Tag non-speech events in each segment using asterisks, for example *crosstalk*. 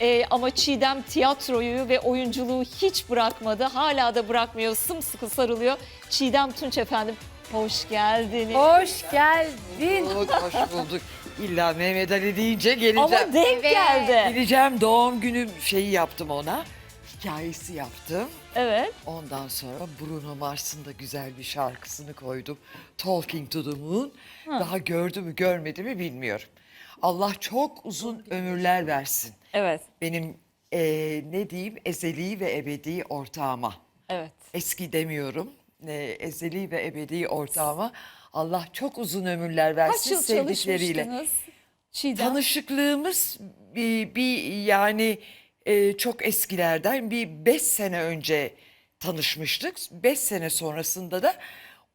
Ee, ama Çiğdem tiyatroyu ve oyunculuğu hiç bırakmadı. Hala da bırakmıyor. Sımsıkı sarılıyor. Çiğdem Tunç efendim hoş geldiniz. Hoş geldin. Bulduk, hoş bulduk. İlla Mehmet Ali deyince geleceğim. Ama denk Evet. geldi. Geleceğim doğum günü şeyi yaptım ona. Hikayesi yaptım. Evet. Ondan sonra Bruno Mars'ın da güzel bir şarkısını koydum. Talking to the Moon. Daha gördü mü görmedi mi bilmiyorum. Allah çok uzun ömürler versin. Evet. Benim eee, ne diyeyim ezeli ve ebedi ortağıma. Evet. Eski demiyorum. eee, ezeli ve ebedi ortağıma. Allah çok uzun ömürler versin Kaç yıl sevdikleriyle. çalışmıştınız? Çiğdem. Tanışıklığımız bir, bir yani e, çok eskilerden bir beş sene önce tanışmıştık. Beş sene sonrasında da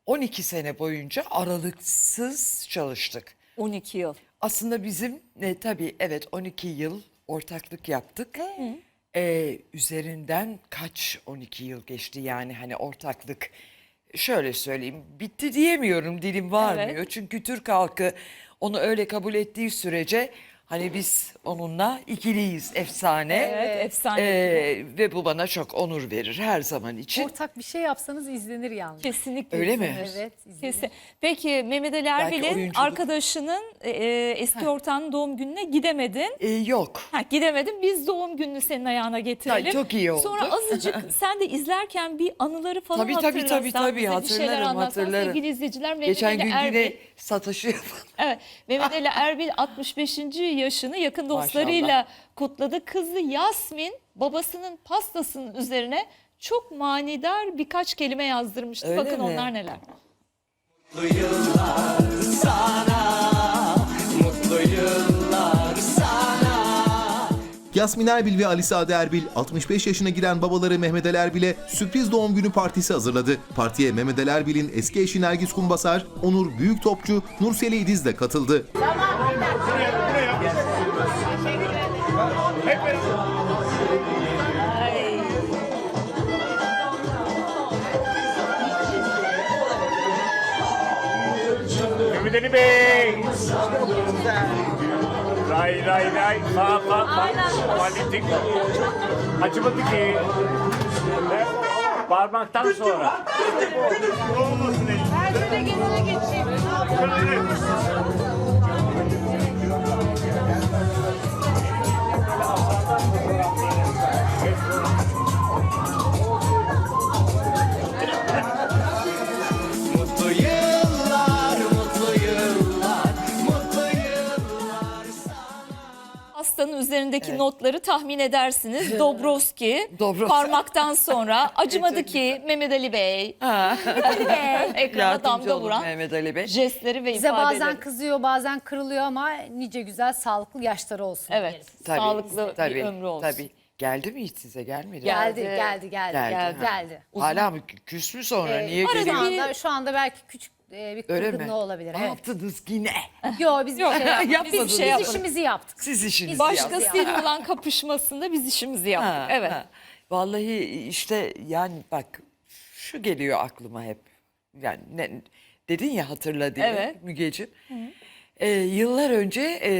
12 sene boyunca aralıksız çalıştık. 12 yıl. Aslında bizim e, tabii evet 12 yıl ortaklık yaptık. E, üzerinden kaç 12 yıl geçti yani hani ortaklık şöyle söyleyeyim bitti diyemiyorum dilim varmıyor. Evet. Çünkü Türk halkı onu öyle kabul ettiği sürece hani biz onunla ikiliyiz efsane. Evet, efsane. E, ve bu bana çok onur verir her zaman için. Ortak bir şey yapsanız izlenir yalnız. Kesinlikle. Öyle mi? Evet, izlenir. Kesin. Peki Mehmet Ali Belki Erbil'in oyunculuk. arkadaşının e, e, eski ortağının doğum gününe gidemedin. E, yok. Ha, gidemedin. Biz doğum gününü senin ayağına getirelim. Ay, çok iyi oldu. Sonra azıcık *laughs* sen de izlerken bir anıları falan Tabii, tabii, hatırlasan. tabii, tabii, bize bir şeyler hatırlarım, anlatsan. hatırlarım. Sevgili izleyiciler Mehmet Geçen Ali gün Erbil. yine satışı yapalım. Evet, Mehmet Ali Erbil 65. yaşını yakın dostlarıyla kutladı. Kızı Yasmin babasının pastasının üzerine çok manidar birkaç kelime yazdırmıştı. Öyle Bakın mi? onlar neler. Mutlu yıllar sana, Yasmin Erbil ve Ali Sade Erbil 65 yaşına giren babaları Mehmet Ali Erbil'e sürpriz doğum günü partisi hazırladı. Partiye Mehmet Ali Erbil'in eski eşi Nergis Kumbasar, Onur Büyük Topçu, Nurseli İdiz de katıldı. Mehmet Ali Bey. Ray ray ray. Fa fa fa. Politik. Acımadı ki. Parmaktan sonra. Olmasın Mutlu Pastanın üzerindeki notları tahmin edersiniz. *laughs* Dobrovski, Dobrovski. parmaktan sonra *laughs* acımadı ki Mehmet Ali Bey. Ekrana Yardımcı damga olun vuran Mehmet Ali Bey. jestleri ve Bize ifadeleri. bazen kızıyor, bazen kırılıyor ama nice güzel sağlıklı yaşları olsun. Evet, diyelim. Tabii, sağlıklı tabii, bir ömrü olsun. Tabii. Geldi mi hiç size gelmedi? Gel- Geldi, Geldi. geldi, geldi, Geldi, geldi. ha. Hala mı kü- küs mü sonra? Ee, Niye şu geliyor? anda, şu anda belki küçük e, bir Öyle mi? kırgınlığı olabilir. Ne Evet. yaptınız yine? Yok biz bir şey yapmadık. Yapmadınız. Biz, şey biz yapmadık. işimizi yaptık. Siz işinizi Başkasıyla olan kapışmasında biz işimizi yaptık. Ha, evet. ha. Vallahi işte yani bak şu geliyor aklıma hep. Yani ne, dedin ya hatırla diye Evet. Mügeciğim. Ee, yıllar önce e,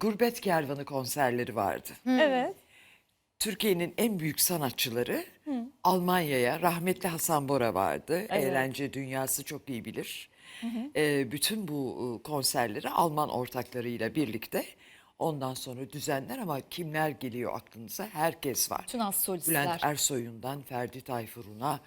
Gurbet Kervanı konserleri vardı. Evet. Türkiye'nin en büyük sanatçıları Almanya'ya rahmetli Hasan Bora vardı. Eğlence dünyası çok iyi bilir. Ee, bütün bu e, konserleri Alman ortaklarıyla birlikte ondan sonra düzenler ama kimler geliyor aklınıza? Herkes var. Bütün az solistler. Bülent Ersoy'undan Ferdi Tayfur'una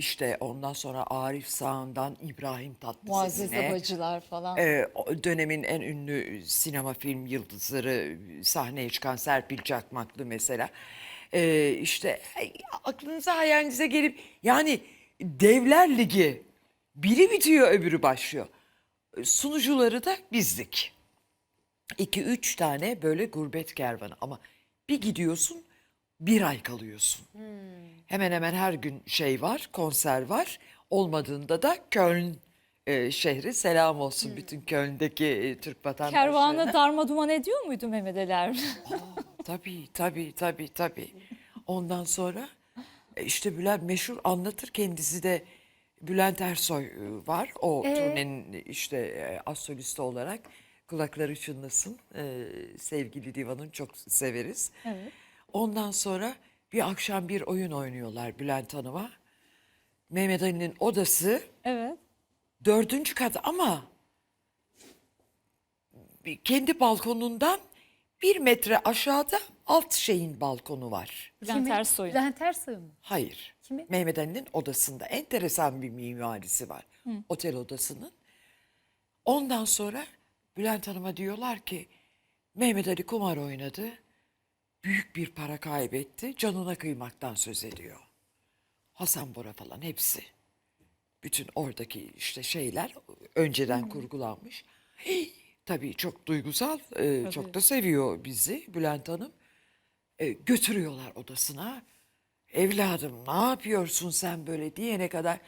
işte ondan sonra Arif Sağ'ından İbrahim Muazzez Tatlıses'ine. Abacılar falan. O dönemin en ünlü sinema film yıldızları sahneye çıkan Serpil Çakmaklı mesela. Ee, işte aklınıza hayalinize gelip yani Devler Ligi biri bitiyor öbürü başlıyor. Sunucuları da bizdik. İki üç tane böyle gurbet kervanı ama bir gidiyorsun bir ay kalıyorsun. Hemen hemen her gün şey var, konser var. Olmadığında da Köln e, şehri selam olsun bütün Köln'deki e, Türk vatandaşlarına. Kervanı darma duman ediyor muydu Mehmet Ali Erbil? Tabii tabii tabii tabii. Ondan sonra e, işte Bülent meşhur anlatır kendisi de Bülent Ersoy e, var. O turnenin işte e, az solisti olarak Kulakları çınlasın. Ee, sevgili Divan'ın çok severiz. Evet. Ondan sonra bir akşam bir oyun oynuyorlar Bülent Hanım'a. Mehmet Ali'nin odası Evet. dördüncü kat ama bir- kendi balkonundan bir metre aşağıda alt şeyin balkonu var. Bülent Kimin? Ersoy'un. Bülent Ersoy mu? Hayır. Kimin? Mehmet Ali'nin odasında enteresan bir mimarisi var. Otel odasının. Ondan sonra Bülent Hanım'a diyorlar ki Mehmet Ali kumar oynadı. Büyük bir para kaybetti. Canına kıymaktan söz ediyor. Hasan Bora falan hepsi. Bütün oradaki işte şeyler önceden kurgulanmış. Hey, tabii çok duygusal, e, çok da seviyor bizi Bülent Hanım. E, götürüyorlar odasına. Evladım ne yapıyorsun sen böyle diyene kadar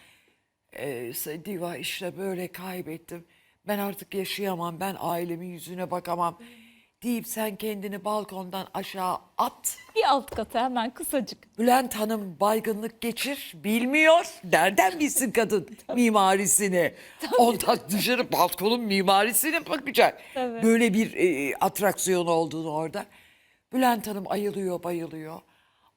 e, Diva işte böyle kaybettim. Ben artık yaşayamam, ben ailemin yüzüne bakamam deyip sen kendini balkondan aşağı at. Bir alt kata hemen kısacık. Bülent Hanım baygınlık geçir bilmiyor. Nereden bilsin kadın *laughs* mimarisini? Ondan dışarı balkonun mimarisine bakacak. Tabii. Böyle bir e, atraksiyon olduğunu orada. Bülent Hanım ayılıyor bayılıyor.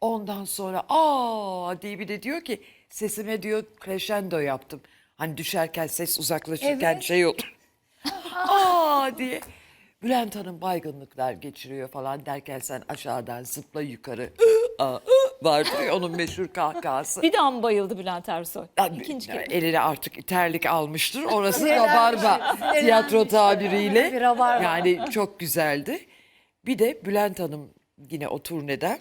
Ondan sonra aa diye bir de diyor ki sesime diyor crescendo yaptım. Hani düşerken ses uzaklaşırken Evet. şey olur. *laughs* aa diye. Bülent Hanım baygınlıklar geçiriyor falan derken sen aşağıdan zıpla yukarı. Aa, vardır ya onun meşhur kahkahası. Bir daha mı bayıldı Bülent Ersoy? Ya, İkinci kere. Eline artık terlik almıştır. Orası rabarba tiyatro tabiriyle. Yani çok güzeldi. Bir de Bülent Hanım yine o turnede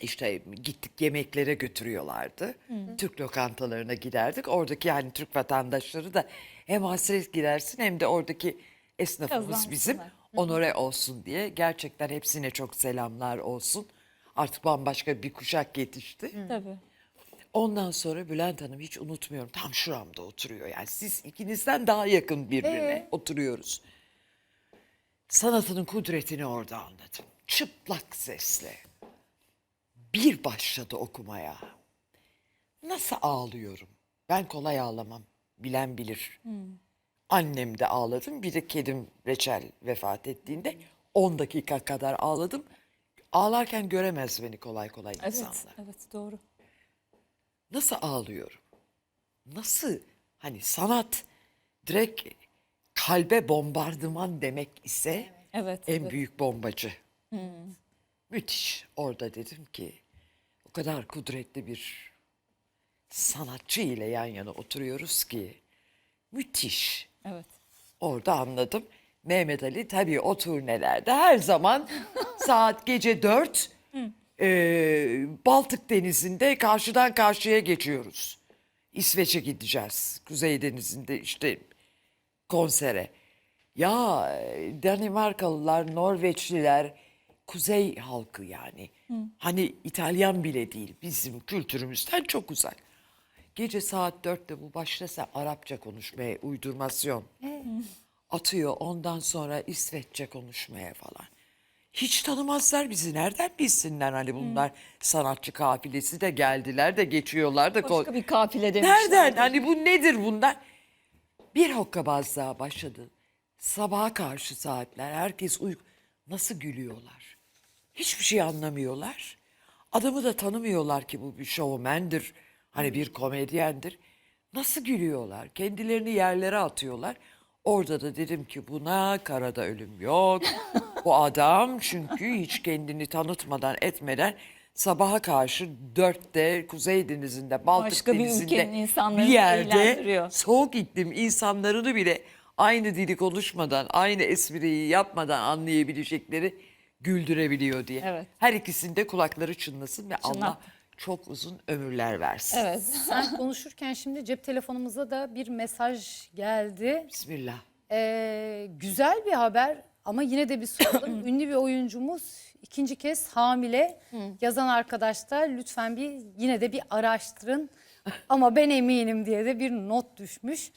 işte gittik yemeklere götürüyorlardı. Türk lokantalarına giderdik. Oradaki yani Türk vatandaşları da hem hasret gidersin hem de oradaki esnafımız Kazansınlar. bizim onore olsun diye. Gerçekten hepsine çok selamlar olsun. Artık bambaşka bir kuşak yetişti. Tabii. Ondan sonra Bülent Hanım hiç unutmuyorum tam şuramda oturuyor. Yani siz ikinizden daha yakın birbirine Ee? oturuyoruz. Sanatının kudretini orada anladım. Çıplak sesle. Bir başladı okumaya. Nasıl ağlıyorum? Ben kolay ağlamam. Bilen bilir. Annem de ağladım. Bir de kedim Reçel vefat ettiğinde 10 dakika kadar ağladım. Ağlarken göremez beni kolay kolay Evet, insanlar evet doğru. nasıl ağlıyorum? Nasıl hani sanat direkt kalbe bombardıman demek ise Evet. en evet. büyük bombacı. Müthiş. Orada dedim ki o kadar kudretli bir sanatçı ile yan yana oturuyoruz ki müthiş. Evet. Orada anladım. Mehmet Ali tabii o turnelerde her zaman *laughs* saat gece dört e, Baltık Denizi'nde karşıdan karşıya geçiyoruz. İsveç'e gideceğiz. Kuzey Denizi'nde işte konsere. Ya e, Danimarkalılar, Norveçliler, kuzey halkı yani. Hani İtalyan bile değil bizim kültürümüzden çok uzak. Gece saat dörtte bu başlasa Arapça konuşmaya, uydurmasyon atıyor. Ondan sonra İsveççe konuşmaya falan. Hiç tanımazlar bizi. Nereden bilsinler hani bunlar sanatçı kafilesi de geldiler de geçiyorlar da. ko- Başka bir kafile demişler. Nereden? Hani bu nedir bunlar? Bir hokkabazlığa başladı. Sabaha karşı saatler herkes uy Nasıl gülüyorlar? Hiçbir şey anlamıyorlar. Adamı da tanımıyorlar ki bu bir şovmendir. Hani bir komedyendir. Nasıl gülüyorlar? Kendilerini yerlere atıyorlar. Orada da dedim ki buna karada ölüm yok. Bu adam çünkü hiç kendini tanıtmadan etmeden sabaha karşı dörtte Kuzey Denizi'nde Baltık Başka bir Denizi'nde ülkenin insanlarını bir yerde eğlendiriyor. soğuk iklim insanlarını bile aynı dili konuşmadan, aynı espriyi yapmadan anlayabilecekleri güldürebiliyor diye. Evet. Her ikisinde kulakları çınlasın ve Allah. Çok uzun ömürler versin. Evet. *laughs* Sen konuşurken şimdi cep telefonumuza da bir mesaj geldi. Bismillah. Ee, güzel bir haber ama yine de bir soralım. *clears throat* Ünlü bir oyuncumuz ikinci kez hamile. Yazan arkadaş da lütfen bir yine de bir araştırın. Ama ben eminim diye de bir not düşmüş.